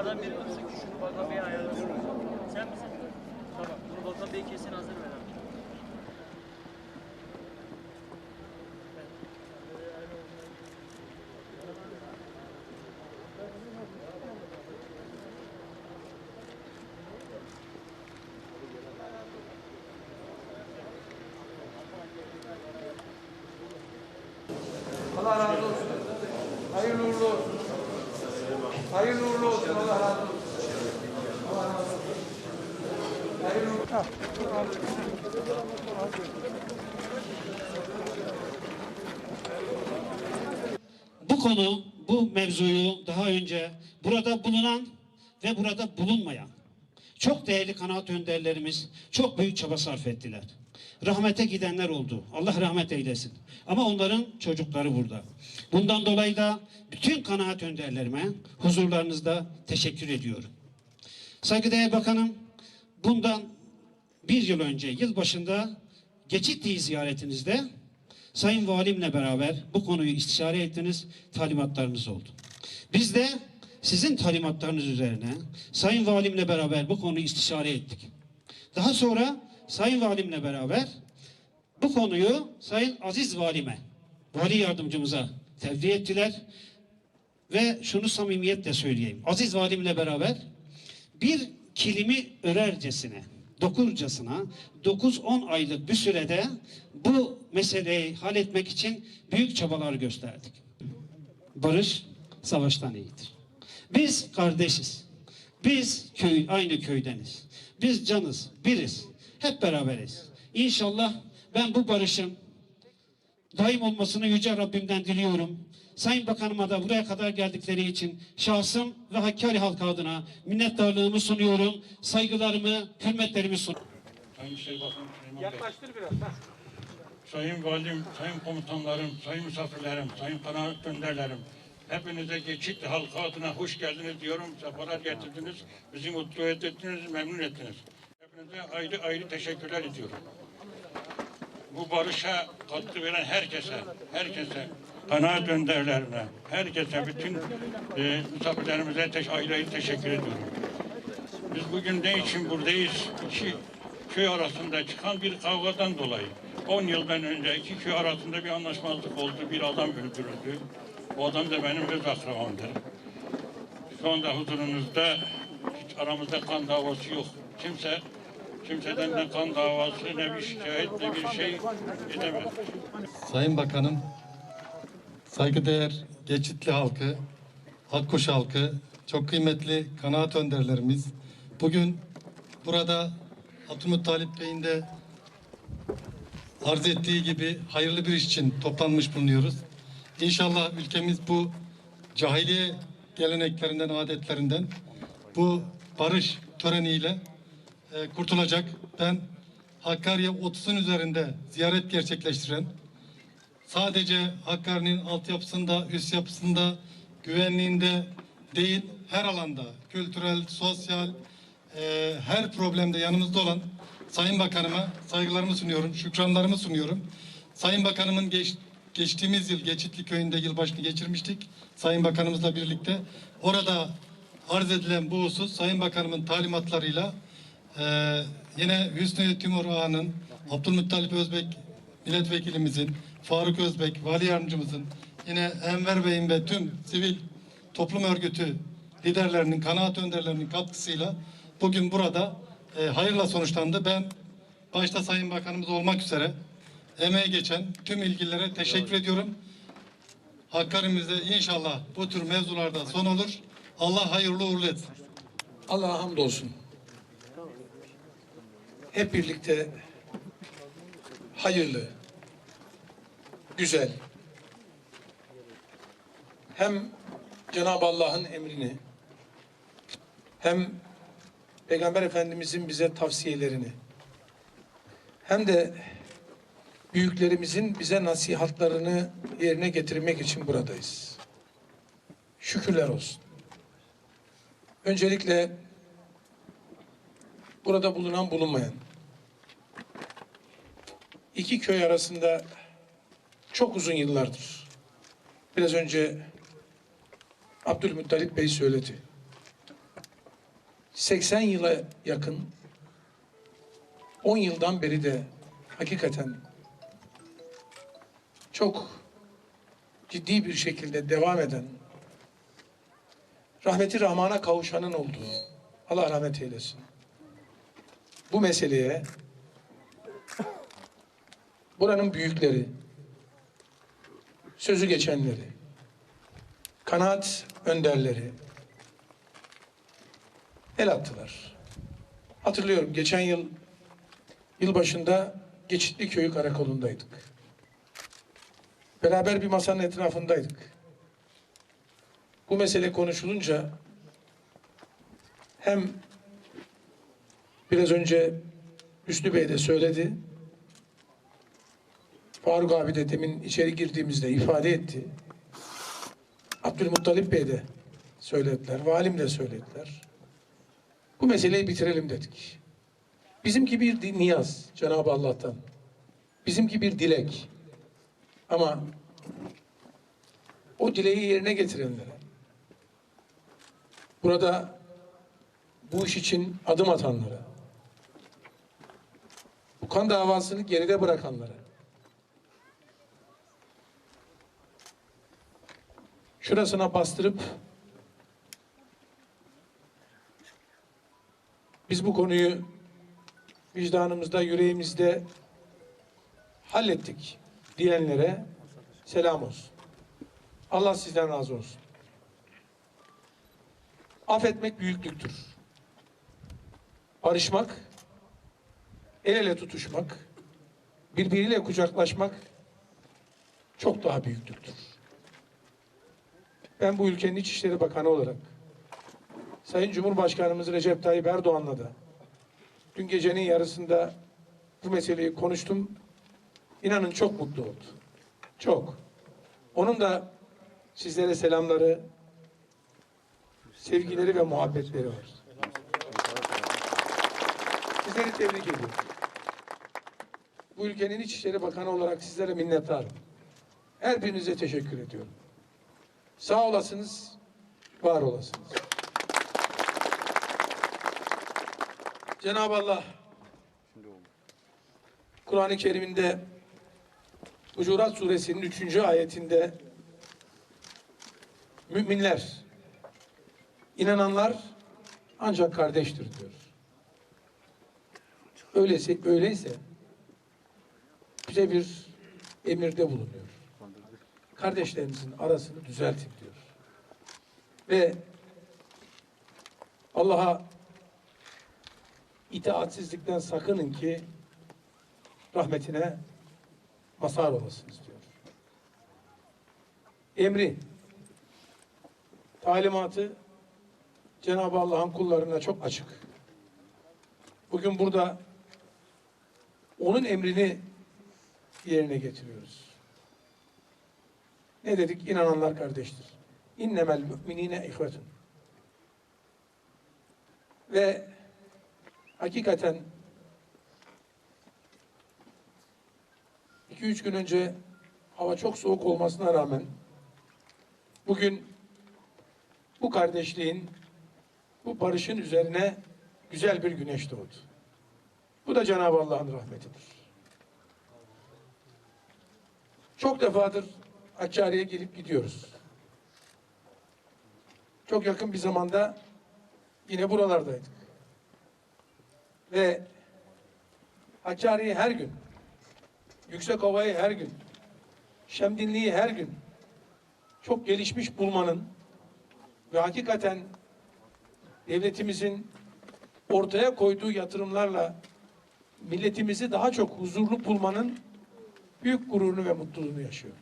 Bunlardan biri varsa şunu Volkan Bey'e ayarlasın. Sen misin? Tamam. Bunu Volkan Bey kesin hazır ver uğurlu olsun. Hayırlı uğurlu olsun. Allah razı olsun. Bu konu, bu mevzuyu daha önce burada bulunan ve burada bulunmayan çok değerli kanaat önderlerimiz çok büyük çaba sarf ettiler. Rahmete gidenler oldu. Allah rahmet eylesin. Ama onların çocukları burada. Bundan dolayı da bütün kanaat önderlerime huzurlarınızda teşekkür ediyorum. Saygıdeğer Bakanım, bundan bir yıl önce, yıl başında Geçitli ziyaretinizde Sayın Valimle beraber bu konuyu istişare ettiniz, talimatlarınız oldu. Biz de sizin talimatlarınız üzerine Sayın Valimle beraber bu konuyu istişare ettik. Daha sonra Sayın Valimle beraber bu konuyu Sayın Aziz Valime, Vali Yardımcımıza tevdi ettiler. Ve şunu samimiyetle söyleyeyim. Aziz Valimle beraber bir kilimi örercesine, dokurcasına 9-10 aylık bir sürede bu meseleyi halletmek için büyük çabalar gösterdik. Barış savaştan iyidir. Biz kardeşiz. Biz köy, aynı köydeniz. Biz canız, biriz. Hep beraberiz. İnşallah ben bu barışın daim olmasını Yüce Rabbimden diliyorum. Sayın Bakanıma da buraya kadar geldikleri için şahsım ve Hakkari halkı adına minnettarlığımı sunuyorum. Saygılarımı, hürmetlerimi sunuyorum. Sayın Şey Bakan Süleyman Bey, Yaklaştır biraz. ha. Sayın Valim, Sayın Komutanlarım, Sayın Misafirlerim, Sayın Kanaat Önderlerim, hepinize Geçitli halkı adına hoş geldiniz diyorum. Sefalar getirdiniz, bizi mutlu ettiniz, memnun ettiniz. Ayrı ayrı teşekkürler ediyorum. Bu barışa katkı veren herkese, herkese, kanaat önderlerine, herkese, bütün e, misafirlerimize teş- ayrı ayrı teşekkür ediyorum. Biz bugün ne için buradayız? İki köy arasında çıkan bir kavgadan dolayı. 10 yıldan önce iki köy arasında bir anlaşmazlık oldu. Bir adam öldürüldü. O adam da benim öz akrabamdır. Şu anda huzurunuzda hiç aramızda kan davası yok. Kimse kimseden ne kan davası ne bir şikayet ne bir şey edemez. Sayın Bakanım, saygıdeğer Geçitli halkı, Akkuş halkı, çok kıymetli kanaat önderlerimiz, bugün burada Abdülmuttalip Bey'in de arz ettiği gibi hayırlı bir iş için toplanmış bulunuyoruz. İnşallah ülkemiz bu cahiliye geleneklerinden, adetlerinden bu barış töreniyle e, kurtulacak. Ben Hakkari'ye 30'un üzerinde ziyaret gerçekleştiren sadece Hakkari'nin altyapısında, üst yapısında, güvenliğinde değil, her alanda, kültürel, sosyal, e, her problemde yanımızda olan Sayın Bakanıma saygılarımı sunuyorum, şükranlarımı sunuyorum. Sayın Bakanımın geç, geçtiğimiz yıl Geçitli Köyü'nde yılbaşını geçirmiştik. Sayın Bakanımızla birlikte. Orada arz edilen bu husus Sayın Bakanımın talimatlarıyla ee, yine Hüsnü Timur Ağa'nın, Abdülmuttalip Özbek milletvekilimizin, Faruk Özbek vali yardımcımızın, yine Enver Bey'in ve tüm sivil toplum örgütü liderlerinin, kanaat önderlerinin katkısıyla bugün burada e, hayırla sonuçlandı. Ben başta Sayın Bakanımız olmak üzere emeği geçen tüm ilgililere teşekkür ediyorum. Hakkari'mizde inşallah bu tür mevzularda son olur. Allah hayırlı uğurlu etsin. Allah'a hamdolsun. Hep birlikte hayırlı, güzel, hem Cenab-ı Allah'ın emrini, hem Peygamber Efendimizin bize tavsiyelerini, hem de büyüklerimizin bize nasihatlarını yerine getirmek için buradayız. Şükürler olsun. Öncelikle burada bulunan bulunmayan iki köy arasında çok uzun yıllardır. Biraz önce Abdülmuttalip Bey söyledi. 80 yıla yakın 10 yıldan beri de hakikaten çok ciddi bir şekilde devam eden rahmeti Rahman'a kavuşanın olduğu Allah rahmet eylesin. Bu meseleye buranın büyükleri, sözü geçenleri, kanaat önderleri el attılar. Hatırlıyorum geçen yıl yılbaşında Geçitli Köyü karakolundaydık. Beraber bir masanın etrafındaydık. Bu mesele konuşulunca hem biraz önce Hüsnü Bey de söyledi. Faruk abi de demin içeri girdiğimizde ifade etti. Abdülmuttalip Bey de söylediler. Valim de söylediler. Bu meseleyi bitirelim dedik. Bizimki bir niyaz Cenab-ı Allah'tan. Bizimki bir dilek. Ama o dileği yerine getirenlere, burada bu iş için adım atanlara, kan davasını geride bırakanlara, şurasına bastırıp biz bu konuyu vicdanımızda, yüreğimizde hallettik diyenlere selam olsun. Allah sizden razı olsun. Affetmek büyüklüktür. Barışmak, el ele tutuşmak, birbiriyle kucaklaşmak çok daha büyüklüktür. Ben bu ülkenin İçişleri Bakanı olarak Sayın Cumhurbaşkanımız Recep Tayyip Erdoğan'la da dün gecenin yarısında bu meseleyi konuştum. İnanın çok mutlu oldu. Çok. Onun da sizlere selamları, sevgileri ve muhabbetleri var. Sizleri tebrik ediyorum. Bu ülkenin İçişleri Bakanı olarak sizlere minnettarım. Her birinize teşekkür ediyorum. Sağ olasınız, var olasınız. Cenab-ı Allah Kur'an-ı Kerim'inde Hucurat Suresinin üçüncü ayetinde müminler, inananlar ancak kardeştir diyor. Öyleyse, öyleyse bize bir emirde bulunuyor. Kardeşlerimizin arasını düzeltin diyor. Ve Allah'a itaatsizlikten sakının ki rahmetine mazhar olasınız diyor. Emri, talimatı Cenab-ı Allah'ın kullarına çok açık. Bugün burada onun emrini yerine getiriyoruz. Ne dedik? İnananlar kardeştir. İnnemel müminine ihvetun. Ve hakikaten iki üç gün önce hava çok soğuk olmasına rağmen bugün bu kardeşliğin, bu barışın üzerine güzel bir güneş doğdu. Bu da Cenab-ı Allah'ın rahmetidir. Çok defadır Hakkari'ye gelip gidiyoruz. Çok yakın bir zamanda yine buralardaydık. Ve Hakkari'yi her gün, Yüksekova'yı her gün, Şemdinli'yi her gün çok gelişmiş bulmanın ve hakikaten devletimizin ortaya koyduğu yatırımlarla milletimizi daha çok huzurlu bulmanın büyük gururunu ve mutluluğunu yaşıyor.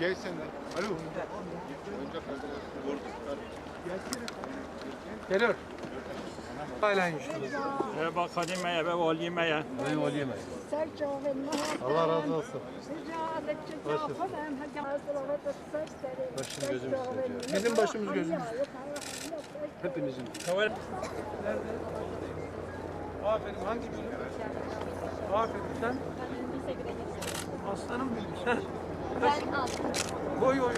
Gelsene. Alo. Geliyor. Hala inşallah. Eve kadimeye, eve valiyemeye. Allah razı olsun. Başım gözümüz Bizim başımız gözümüz. Hepinizin. Aferin hangi bölüm? Aferin sen. Aslanım benim sen. Ben aldım. Oy oy.